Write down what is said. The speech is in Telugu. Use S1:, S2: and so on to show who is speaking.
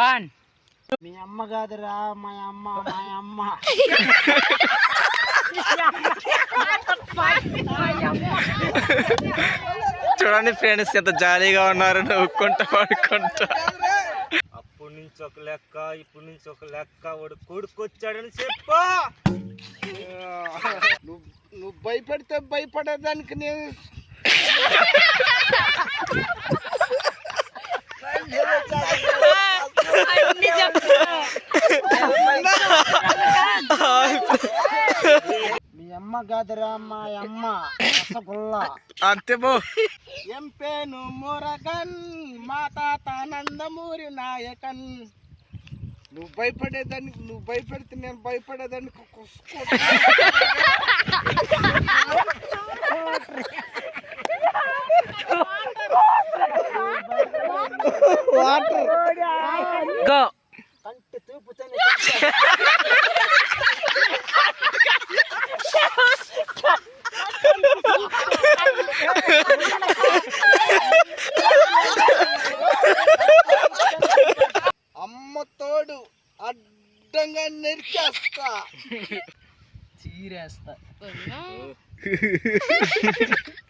S1: వన్
S2: మీ అమ్మ కాదురా మా అమ్మ మా అమ్మ.
S3: చూడండి ఫ్రెండ్స్ ఎంత జాలీగా ఉన్నారు నవ్వుకుంటా పడుకుంటా.
S4: అప్పటి నుంచి ఒక లెక్క ఇప్పటి నుంచి ఒక లెక్క వాడు కొడుకొచ్చాడని చెప్పు.
S2: నువ్వు నువ్వు భయపడితే భయపడేదానికి నేను మీ అమ్మ కాదురా మా అమ్మ. రసగుల్లా.
S3: అంతే బో
S2: ఎం పేను మురగన్ మా తాత నందమూరి నాయకన్. నువ్వు భయపడేదానికి నువ్వు భయపెడితే నేను భయపడేదానికి కుసుకో- వాటర్.
S1: గో.
S2: కంటి చూపుతోనే అమ్మ తోడు అడ్డంగా నెరికేస్తా.
S1: చీరేస్తా.